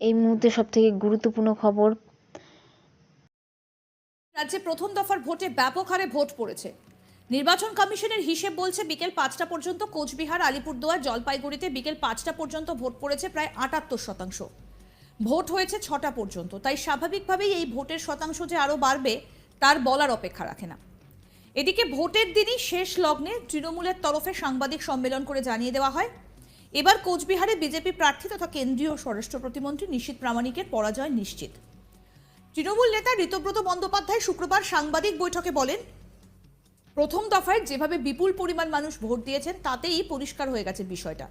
এই মুহূর্তে সবথেকে গুরুত্বপূর্ণ খবর। রাজ্যে প্রথম দফার ভোটে ব্যাপক হারে ভোট পড়েছে। নির্বাচন কমিশনের হিসেব বলছে বিকেল পাঁচটা পর্যন্ত কোচবিহার, আলিপুরদুয়ার, জলপাইগুড়িতে বিকেল পাঁচটা পর্যন্ত ভোট পড়েছে প্রায় আটাত্তর শতাংশ। ভোট হয়েছে ছটা পর্যন্ত, তাই স্বাভাবিকভাবেই এই ভোটের শতাংশ যে আরও বাড়বে, তার বলার অপেক্ষা রাখে না। এদিকে ভোটের দিনই শেষ লগ্নে তৃণমূলের তরফে সাংবাদিক সম্মেলন করে জানিয়ে দেওয়া হয়। এবার কোচবিহারে বিজেপি প্রার্থী তথা কেন্দ্রীয় স্বরাষ্ট্র প্রতিমন্ত্রী নিশীত প্রামাণিকের পরাজয় নিশ্চিত। তৃণমূল নেতা ঋতব্রত বন্দ্যোপাধ্যায় শুক্রবার সাংবাদিক বৈঠকে বলেন, প্রথম দফায় যেভাবে বিপুল পরিমাণ মানুষ ভোট দিয়েছেন, তাতেই পরিষ্কার হয়ে গেছে বিষয়টা।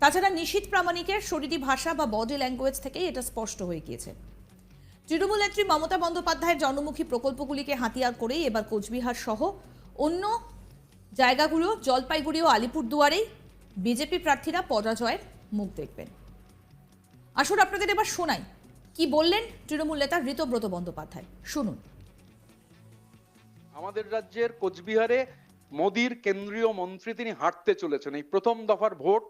তাছাড়া নিশীত প্রামাণিকের শরীরী ভাষা বা বডি ল্যাঙ্গুয়েজ থেকেই এটা স্পষ্ট হয়ে গিয়েছে। তৃণমূল নেত্রী মমতা বন্দ্যোপাধ্যায়ের জনমুখী প্রকল্পগুলিকে হাতিয়ার করেই এবার কোচবিহার সহ অন্য জায়গাগুলো, জলপাইগুড়ি ও আলিপুরদুয়ারেই বিজেপি প্রার্থীরা পরাজয়ের মুখ দেখবেন। আসুন আপনাদের এবার শোনাই, কি বললেন তৃণমূল নেতা ঋতব্রত বন্দ্যোপাধ্যায়? শুনুন। আমাদের রাজ্যের কোচবিহারে মোদির কেন্দ্রীয় মন্ত্রী তিনি হাঁটতে চলেছেন। এই প্রথম দফার ভোট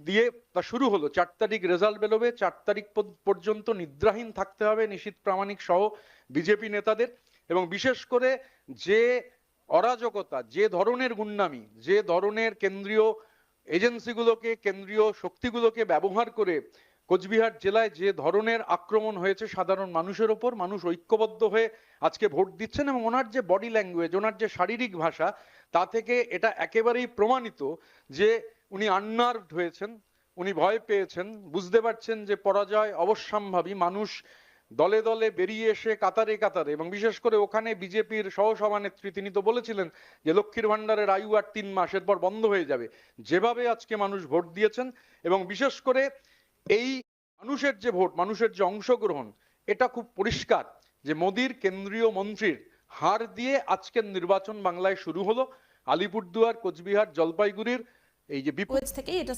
দিয়ে তা শুরু হলো। চার তারিখ রেজাল্ট বেরোবে, চার তারিখ পর্যন্ত নিদ্রাহীন থাকতে হবে নিশীত প্রামাণিক সহ বিজেপি নেতাদের এবং বিশেষ করে যে অরাজকতা, যে ধরনের গুন্ডামি, যে ধরনের কেন্দ্রীয় এজেন্সিগুলোকে, কেন্দ্রীয় শক্তিগুলোকে ব্যবহার করে কোচবিহার জেলায় যে ধরনের আক্রমণ হয়েছে, সাধারণ মানুষের ওপর, মানুষ ঐক্যবদ্ধ হয়ে আজকে ভোট দিচ্ছেন এবং ওনার যে বডি ল্যাঙ্গুয়েজ ওনার যে শারীরিক ভাষা, তা থেকে এটা একেবারেই প্রমাণিত যে উনি আননার্ভড হয়েছেন, উনি ভয় পেয়েছেন, বুঝতে পারছেন যে পরাজয় অবশ্যম্ভাবী, মানুষ দলে দলে বেরিয়ে এসে কাতারে কাতারে এবং বিশেষ করে ওখানে বিজেপির সহসভানেত্রী তিনি তো বলেছিলেন যে লক্ষ্মীর ভান্ডারের আয়ু আর তিন মাসের পর বন্ধ হয়ে যাবে। যেভাবে আজকে মানুষ ভোট দিয়েছেন এবং বিশেষ করে এই মানুষের যে ভোট, মানুষের যে অংশগ্রহণ, এটা খুব পরিষ্কার যে মোদির কেন্দ্রীয় মন্ত্রীর হার দিয়ে আজকের নির্বাচন বাংলায় শুরু হলো। আলিপুরদুয়ার, কোচবিহার, জলপাইগুড়ির এই যে ল্যাঙ্গুয়েজ থেকেই এটা